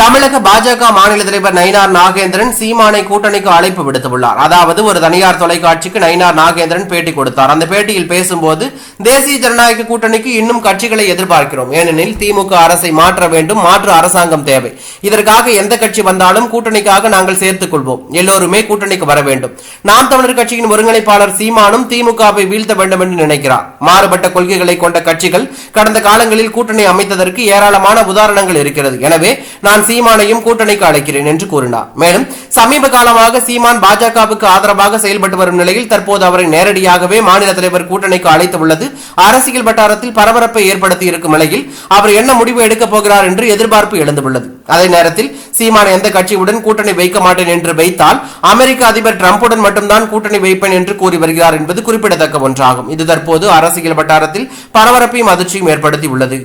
தமிழக பாஜக மாநில தலைவர் நயினார் நாகேந்திரன் சீமானை கூட்டணிக்கு அழைப்பு விடுத்துள்ளார். அதாவது ஒரு தனியார் தொலைக்காட்சிக்கு நயினார் நாகேந்திரன் பேட்டி கொடுத்தார். அந்த பேட்டியில் பேசும்போது தேசிய ஜனநாயக கூட்டணிக்கு இன்னும் கட்சிகளை எதிர்பார்க்கிறோம். ஏனெனில் திமுக அரசை மாற்ற வேண்டும் மாற்று அரசாங்கம் தேவை. இதற்காக எந்த கட்சி வந்தாலும் கூட்டணிக்காக நாங்கள் சேர்த்துக் கொள்வோம். எல்லோருமே கூட்டணிக்கு வர வேண்டும். நாம் தமிழர் கட்சியின் ஒருங்கிணைப்பாளர் சீமானும் திமுகவை வீழ்த்த வேண்டும் என்று நினைக்கிறார். மாறுபட்ட கொள்கைகளை கொண்ட கட்சிகள் கடந்த காலங்களில் கூட்டணி அமைத்ததற்கு ஏராளமான உதாரணங்கள் இருக்கிறது. எனவே நான் சீமானையும் கூட்டணிக்கு அழைக்கிறேன் என்று கூறினார். மேலும் சமீப காலமாக சீமான் பாஜகவுக்கு ஆதரவாக செயல்பட்டு வரும் நிலையில் தற்போது அவரை நேரடியாகவே மாநில தலைவர் கூட்டணிக்கு அழைத்துள்ளது அரசியல் வட்டாரத்தில் பரபரப்பை ஏற்படுத்தி இருக்கும் நிலையில் அவர் என்ன முடிவு எடுக்கப் போகிறார் என்று எதிர்பார்ப்பு எழுந்துள்ளது. அதே நேரத்தில் சீமான் எந்த கட்சியுடன் கூட்டணி வைக்க மாட்டேன் என்று வைத்தால் அமெரிக்க அதிபர் டிரம்புடன் மட்டும்தான் கூட்டணி வைப்பேன் என்று கூறி வருகிறார் என்பது குறிப்பிடத்தக்க ஒன்றாகும். இது தற்போது அரசியல் வட்டாரத்தில் பரபரப்பையும் அதிர்ச்சியும் ஏற்படுத்தி உள்ளது.